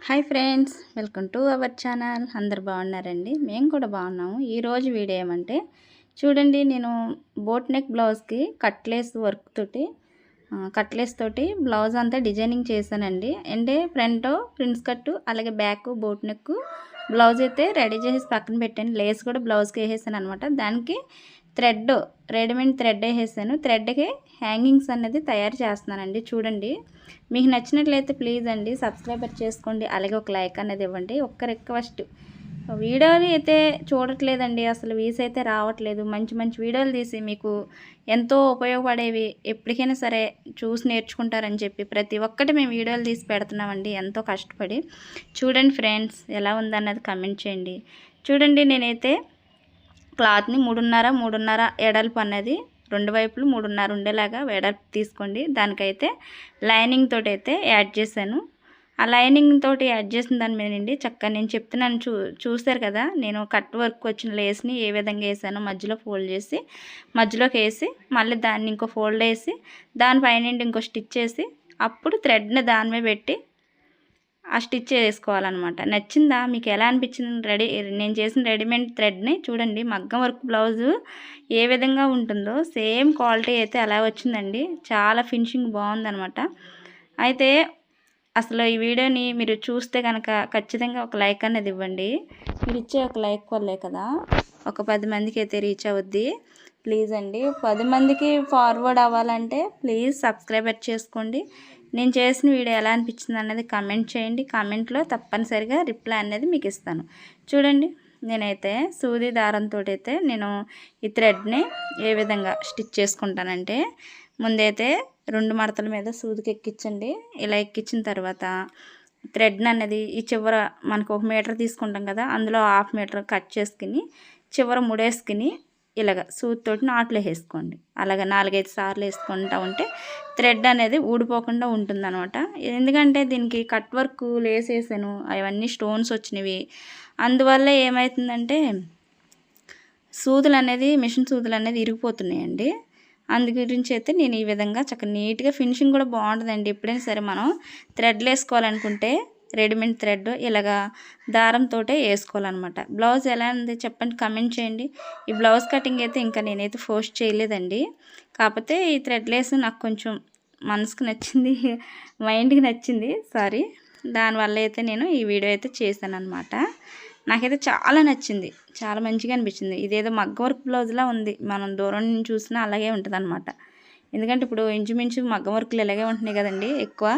Hi friends welcome to our channel. అందరు బాగున్నారండి? మేము కూడా బాగున్నాము. ఈరోజు వీడియో ఏమంటే చూడండి నేను బోట్ నెక్ బ్లౌజ్కి కట్లేస్ వర్క్ తోటి కట్లెస్ కట్లేస్ తోటి బ్లౌజ్ అంతా డిజైనింగ్ చేశానండి. అంటే ఫ్రంట్ ప్రిన్స్ కట్టు అలాగే బ్యాక్ బోట్ నెక్ బ్లౌజ్ అయితే రెడీ చేసేసి పక్కన పెట్టాను. లేస్ కూడా బ్లౌజ్కి వేసేసాను అనమాట దానికి థ్రెడ్ రెడీమేడ్ థ్రెడ్ వేసేసాను. థ్రెడ్కి హ్యాంగింగ్స్ అనేది తయారు చేస్తున్నానండి. చూడండి. మీకు నచ్చినట్లయితే ప్లీజ్ అండి సబ్స్క్రైబర్ చేసుకోండి. అలాగే ఒక లైక్ అనేది ఇవ్వండి. ఒక్క రిక్వెస్ట్ వీడియోలు అయితే చూడట్లేదండి. అసలు వీస్ అయితే రావట్లేదు. మంచి మంచి వీడియోలు తీసి మీకు ఎంతో ఉపయోగపడేవి ఎప్పటికైనా సరే చూసి నేర్చుకుంటారని చెప్పి ప్రతి ఒక్కటి మేము వీడియోలు తీసి పెడుతున్నామండి. ఎంతో కష్టపడి. చూడండి ఫ్రెండ్స్ ఎలా ఉందన్నది కమెంట్ చేయండి. చూడండి నేనైతే క్లాత్ని మూడున్నర మూడున్నర ఎడల్పు అన్నది రెండు వైపులు మూడున్నర ఉండేలాగా వెడల్పు తీసుకోండి. దానికైతే లైనింగ్ తోటి అయితే యాడ్ చేశాను. ఆ లైనింగ్ తోటి యాడ్ చేసిన దాని మీదండి చక్కగా నేను చెప్తున్నాను చూ చూశారు కదా నేను కట్ వర్క్ వచ్చిన లేస్ని ఏ విధంగా వేసానో మధ్యలో ఫోల్డ్ చేసి మధ్యలోకి వేసి మళ్ళీ దాన్ని ఇంకో ఫోల్డ్ వేసి దానిపైన ఇంకో స్టిచ్ చేసి అప్పుడు థ్రెడ్ని దాని మీద పెట్టి ఆ స్టిచ్ వేసుకోవాలన్నమాట నచ్చిందా? మీకు ఎలా అనిపించింది? రెడీ నేను చేసిన రెడీమేడ్ థ్రెడ్ని చూడండి. మగ్గం వర్క్ బ్లౌజు ఏ విధంగా ఉంటుందో సేమ్ క్వాలిటీ అయితే అలా వచ్చిందండి. చాలా ఫినిషింగ్ బాగుందనమాట అయితే అసలు ఈ వీడియోని మీరు చూస్తే కనుక ఖచ్చితంగా ఒక లైక్ అనేది ఇవ్వండి. మీరు ఇచ్చే ఒక లైక్ వల్లే కదా ఒక పది మందికి అయితే రీచ్ అవుద్ది. ప్లీజ్ అండి. పది మందికి ఫార్వర్డ్ అవ్వాలంటే ప్లీజ్ సబ్స్క్రైబర్ చేసుకోండి. నేను చేసిన వీడియో ఎలా అనిపించింది అన్నది కమెంట్ చేయండి. కామెంట్లో తప్పనిసరిగా రిప్లై అనేది మీకు ఇస్తాను. చూడండి నేనైతే సూది దారంతో అయితే నేను ఈ థ్రెడ్ని ఏ విధంగా స్టిచ్ చేసుకుంటానంటే ముందైతే రెండు మడతల మీద సూదికి ఎక్కించండి. ఇలా ఎక్కించిన తర్వాత థ్రెడ్ని అనేది ఈ చివర మనకు ఒక మీటర్ తీసుకుంటాం కదా అందులో హాఫ్ మీటర్ కట్ చేసుకుని చివర ముడేసుకుని ఇలాగ సూదితోటి నాట్లు వేసుకోండి అలాగ నాలుగైదు సార్లు వేసుకుంటా ఉంటే థ్రెడ్ అనేది ఊడిపోకుండా ఉంటుందన్నమాట. ఎందుకంటే దీనికి కట్ వర్క్ లేసేసాను అవన్నీ స్టోన్స్ వచ్చినవి. అందువల్ల ఏమవుతుందంటే సూదులు అనేది మిషన్ సూదులు అనేది ఇరిగిపోతున్నాయండి. అందు గురించి అయితే నేను ఈ విధంగా చక్కగా నీట్గా ఫినిషింగ్ కూడా బాగుంటుందండి. ఎప్పుడైనా సరే మనం థ్రెడ్లు వేసుకోవాలనుకుంటే రెడీమేడ్ థ్రెడ్ ఇలాగా దారంతో వేసుకోవాలన్నమాట. బ్లౌజ్ ఎలా ఉంది చెప్పండి కమెంట్ చేయండి. ఈ బ్లౌజ్ కటింగ్ అయితే ఇంకా నేనైతే పోస్ట్ చేయలేదండి. కాకపోతే ఈ థ్రెడ్ లేస్ నాకు కొంచెం మనసుకు నచ్చింది మైండ్కి నచ్చింది సారీ. దానివల్ల అయితే నేను ఈ వీడియో అయితే చేశాను అనమాట నాకైతే చాలా నచ్చింది చాలా మంచిగా అనిపించింది. ఇదేదో మగ్గ వర్క్ బ్లౌజ్లా ఉంది మనం దూరం నుంచి చూసినా అలాగే ఉంటుంది ఎందుకంటే ఇప్పుడు ఇంచుమించు మగ్గం వర్క్లు ఇలాగే ఉంటున్నాయి కదండి ఎక్కువ.